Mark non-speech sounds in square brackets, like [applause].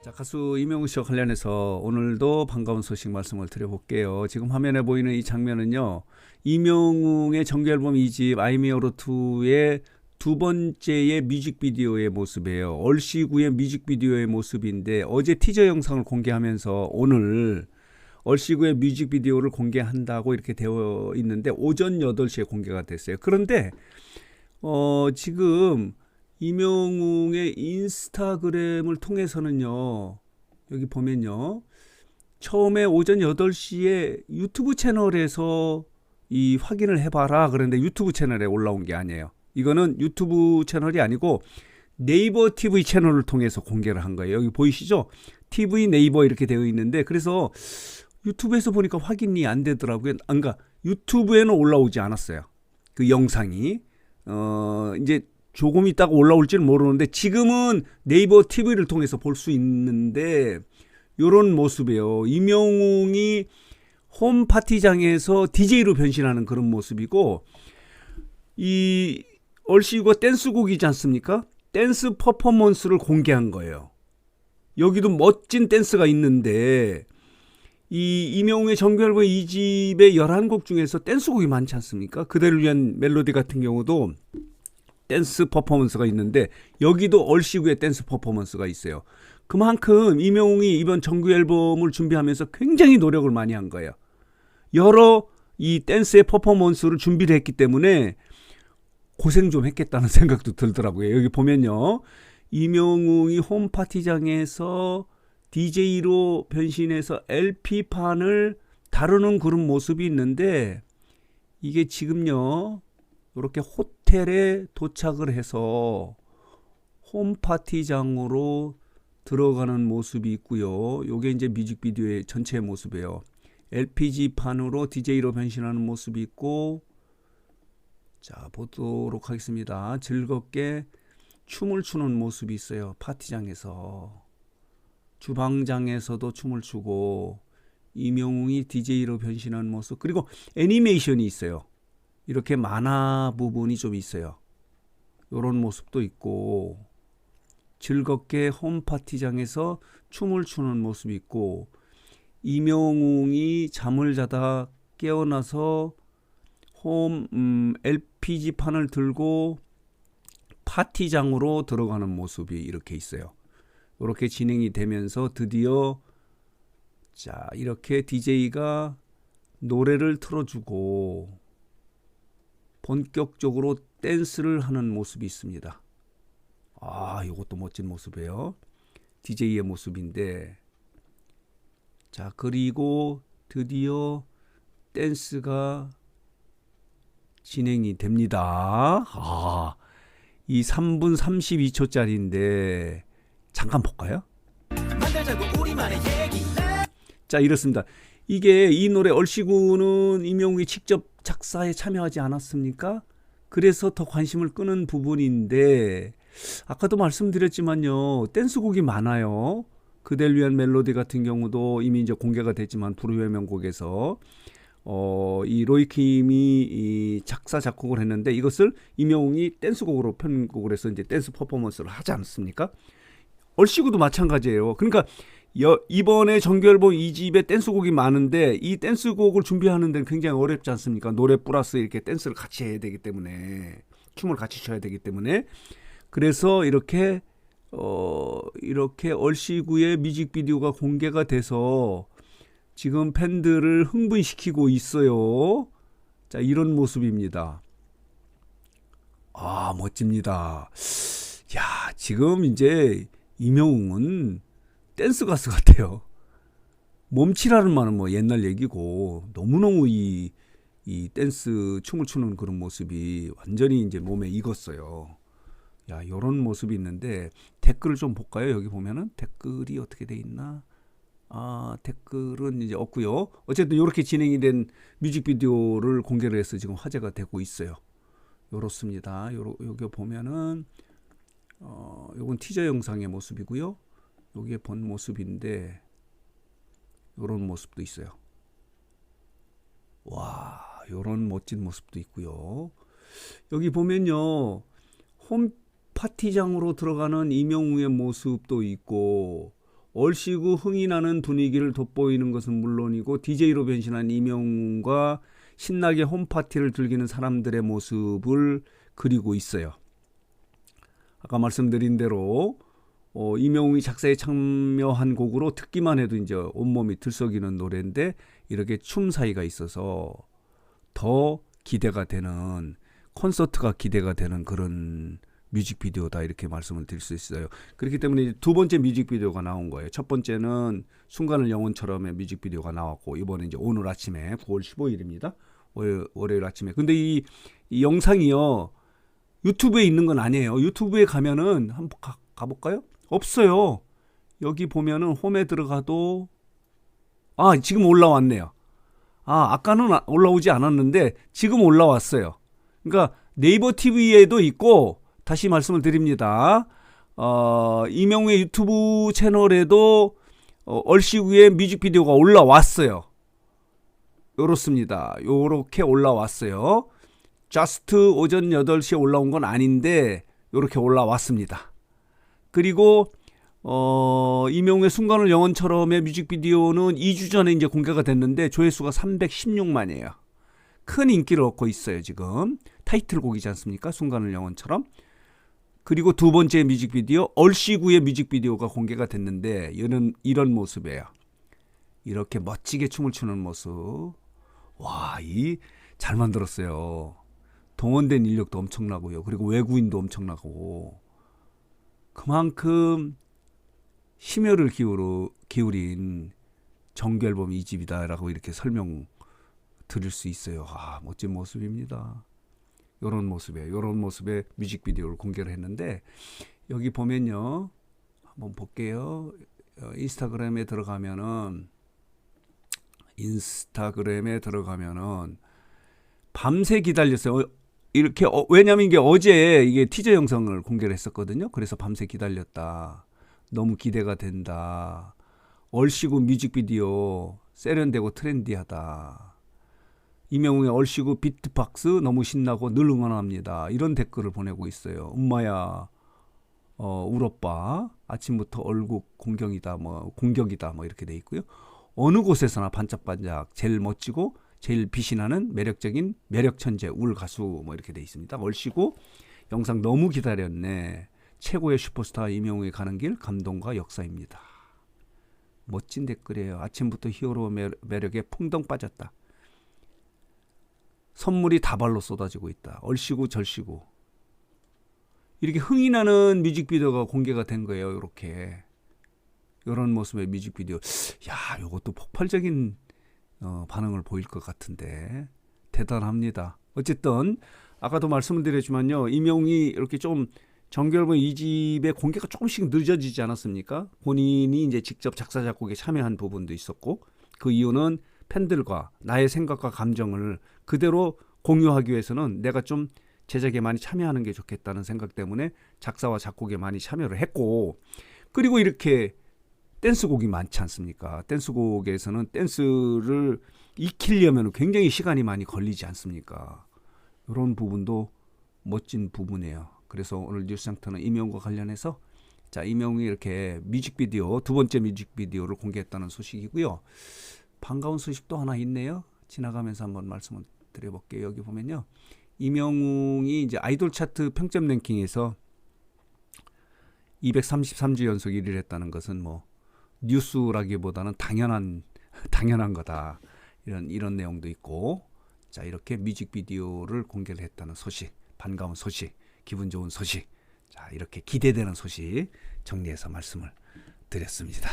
자, 가수 이명우 씨와 관련해서 오늘도 반가운 소식 말씀을 드려볼게요. 지금 화면에 보이는 이 장면은요, 이명웅의 정규 앨범 2집 아이미어로 2의 두 번째의 뮤직비디오의 모습이에요. 얼씨구의 뮤직비디오의 모습인데 어제 티저 영상을 공개하면서 오늘 얼씨구의 뮤직비디오를 공개한다고 이렇게 되어 있는데 오전 8시에 공개가 됐어요. 그런데 어, 지금 이명웅의 인스타그램을 통해서는요. 여기 보면요. 처음에 오전 8시에 유튜브 채널에서 이 확인을 해봐라. 그런데 유튜브 채널에 올라온 게 아니에요. 이거는 유튜브 채널이 아니고 네이버 TV 채널을 통해서 공개를 한 거예요. 여기 보이시죠? TV 네이버 이렇게 되어 있는데 그래서 유튜브에서 보니까 확인이 안 되더라고요. 안 가. 유튜브에는 올라오지 않았어요. 그 영상이. 어, 이제 조금 있다가 올라올지는 모르는데 지금은 네이버 TV를 통해서 볼 수 있는데 요런 모습이에요. 이명웅이 홈 파티장에서 DJ로 변신하는 그런 모습이고 이 얼씨구가 댄스곡이지 않습니까? 댄스 퍼포먼스를 공개한 거예요. 여기도 멋진 댄스가 있는데 이 이명웅의 정규 앨범 2집의 11곡 중에서 댄스곡이 많지 않습니까? 그대를 위한 멜로디 같은 경우도 댄스 퍼포먼스가 있는데 여기도 얼씨구의 댄스 퍼포먼스가 있어요. 그만큼 이명웅이 이번 정규 앨범을 준비하면서 굉장히 노력을 많이 한 거예요. 여러 이 댄스의 퍼포먼스를 준비를 했기 때문에 고생 좀 했겠다는 [laughs] 생각도 들더라고요. 여기 보면요. 이명웅이 홈파티장에서 DJ로 변신해서 LP판을 다루는 그런 모습이 있는데 이게 지금요. 이렇게 호 텔에 도착을 해서 홈파티장으로 들어가는 모습이 있고요. 요게 이제 뮤직비디오의 전체 모습이에요. LPG판으로 DJ로 변신하는 모습이 있고 자, 보도록 하겠습니다. 즐겁게 춤을 추는 모습이 있어요. 파티장에서. 주방장에서도 춤을 추고 이명웅이 DJ로 변신하는 모습 그리고 애니메이션이 있어요. 이렇게 만화 부분이 좀 있어요. 요런 모습도 있고 즐겁게 홈파티장에서 춤을 추는 모습이 있고 이명웅이 잠을 자다 깨어나서 홈 음, LPG 판을 들고 파티장으로 들어가는 모습이 이렇게 있어요. 이렇게 진행이 되면서 드디어 자 이렇게 DJ가 노래를 틀어주고 본격적으로 댄스를 하는 모습이 있습니다. 아, 이것도 멋진 모습이에요. DJ의 모습인데. 자, 그리고 드디어 댄스가 진행이 됩니다. 아, 이 3분 32초짜리인데, 잠깐 볼까요? 자, 이렇습니다. 이게 이 노래 얼씨구는 이명웅이 직접 작사에 참여하지 않았습니까? 그래서 더 관심을 끄는 부분인데 아까도 말씀드렸지만요 댄스곡이 많아요. 그댈 위한 멜로디 같은 경우도 이미 이제 공개가 됐지만 불후의 명곡에서 어, 이 로이킴이 이 작사 작곡을 했는데 이것을 이명웅이 댄스곡으로 편곡을 해서 이제 댄스 퍼포먼스를 하지 않습니까? 얼씨구도 마찬가지예요. 그러니까 여, 이번에 정규 앨범 2집에 댄스곡이 많은데 이 댄스곡을 준비하는 데는 굉장히 어렵지 않습니까? 노래 플러스 이렇게 댄스를 같이 해야 되기 때문에 춤을 같이 춰야 되기 때문에 그래서 이렇게 어 이렇게 얼씨구의 뮤직비디오가 공개가 돼서 지금 팬들을 흥분시키고 있어요. 자, 이런 모습입니다. 아, 멋집니다. 야, 지금 이제 이명웅은 댄스 가수 같아요. 몸치라는 말은 뭐 옛날 얘기고 너무너무 이, 이 댄스 춤을 추는 그런 모습이 완전히 이제 몸에 익었어요. 야, 요런 모습이 있는데 댓글을 좀 볼까요? 여기 보면은 댓글이 어떻게 돼 있나? 아, 댓글은 이제 없고요. 어쨌든 이렇게 진행이 된 뮤직비디오를 공개를 해서 지금 화제가 되고 있어요. 요렇습니다. 요러, 여기 보면은 어, 요건 티저 영상의 모습이고요. 여기에 본 모습인데 요런 모습도 있어요. 와, 요런 멋진 모습도 있고요. 여기 보면요. 홈 파티장으로 들어가는 이명웅의 모습도 있고 얼씨구 흥이 나는 분위기를 돋보이는 것은 물론이고 DJ로 변신한 이명웅과 신나게 홈파티를 즐기는 사람들의 모습을 그리고 있어요. 아까 말씀드린 대로 어, 이명웅이 작사에 참여한 곡으로 듣기만 해도 이제 온몸이 들썩이는 노래인데 이렇게 춤 사이가 있어서 더 기대가 되는 콘서트가 기대가 되는 그런 뮤직비디오다 이렇게 말씀을 드릴 수 있어요. 그렇기 때문에 두 번째 뮤직비디오가 나온 거예요. 첫 번째는 순간을 영혼처럼의 뮤직비디오가 나왔고 이번에 이제 오늘 아침에 9월 15일입니다. 월요일, 월요일 아침에. 근데 이, 이 영상이요 유튜브에 있는 건 아니에요. 유튜브에 가면은 한번 가, 가볼까요? 없어요. 여기 보면은 홈에 들어가도 아 지금 올라왔네요. 아 아까는 아- 올라오지 않았는데 지금 올라왔어요. 그러니까 네이버 TV에도 있고 다시 말씀을 드립니다. 어, 이명우의 유튜브 채널에도 어, 얼씨구의 뮤직비디오가 올라왔어요. 요렇습니다. 요렇게 올라왔어요. 저스트 오전 8시에 올라온 건 아닌데 요렇게 올라왔습니다. 그리고 어, 이명우의 순간을 영원처럼의 뮤직비디오는 2주 전에 이제 공개가 됐는데 조회수가 316만이에요. 큰 인기를 얻고 있어요, 지금. 타이틀곡이지 않습니까? 순간을 영원처럼. 그리고 두 번째 뮤직비디오 얼씨구의 뮤직비디오가 공개가 됐는데 이런 이런 모습이에요. 이렇게 멋지게 춤을 추는 모습. 와, 이 잘 만들었어요. 동원된 인력도 엄청나고요. 그리고 외국인도 엄청나고. 그만큼 심혈을 기울어, 기울인 정규 앨범 이 집이다라고 이렇게 설명 드릴 수 있어요. 아, 멋진 모습입니다. 요런 모습에 요런 모습의 뮤직비디오를 공개를 했는데 여기 보면요. 한번 볼게요. 어, 인스타그램에 들어가면은 인스타그램에 들어가면은 밤새 기다렸어요. 어, 이렇게 어, 왜냐면 이게 어제 이게 티저 영상을 공개를 했었거든요. 그래서 밤새 기다렸다. 너무 기대가 된다. 얼씨구 뮤직비디오 세련되고 트렌디하다. 이명웅의 얼씨구 비트박스 너무 신나고 늘 응원합니다. 이런 댓글을 보내고 있어요. 엄마야, 어, 울오빠 아침부터 얼굴 공경이다, 뭐 공격이다, 뭐 이렇게 돼 있고요. 어느 곳에서나 반짝반짝 제일 멋지고 제일 빛이 나는 매력적인 매력 천재 울 가수 뭐 이렇게 돼 있습니다. 얼씨구 영상 너무 기다렸네. 최고의 슈퍼스타 이명웅이 가는 길 감동과 역사입니다. 멋진 댓글이에요. 아침부터 히어로 매- 매력에 풍덩 빠졌다. 선물이 다발로 쏟아지고 있다. 얼씨구 절씨구. 이렇게 흥이 나는 뮤직비디오가 공개가 된 거예요. 이렇게 이런 모습의 뮤직비디오. 야, 이것도 폭발적인 어, 반응을 보일 것 같은데 대단합니다. 어쨌든 아까도 말씀을 드렸지만요. 임영웅이 이렇게 좀 정규앨범 2집의 공개가 조금씩 늦어지지 않았습니까? 본인이 이제 직접 작사 작곡에 참여한 부분도 있었고 그 이유는 팬들과 나의 생각과 감정을 그대로 공유하기 위해서는 내가 좀 제작에 많이 참여하는 게 좋겠다는 생각 때문에 작사와 작곡에 많이 참여를 했고 그리고 이렇게 댄스곡이 많지 않습니까? 댄스곡에서는 댄스를 익히려면 굉장히 시간이 많이 걸리지 않습니까? 이런 부분도 멋진 부분이에요. 그래서 오늘 뉴스장터는 이명과 관련해서 자 이명이 이렇게 뮤직비디오 두 번째 뮤직비디오를 공개했다는 소식이고요. 반가운 소식도 하나 있네요. 지나가면서 한번 말씀을 드려볼게요. 여기 보면요. 이명웅이 이제 아이돌 차트 평점 랭킹에서 233주 연속 1위를 했다는 것은 뭐 뉴스라기보다는 당연한 당연한 거다. 이런 이런 내용도 있고 자 이렇게 뮤직비디오를 공개를 했다는 소식 반가운 소식 기분 좋은 소식 자 이렇게 기대되는 소식 정리해서 말씀을 드렸습니다.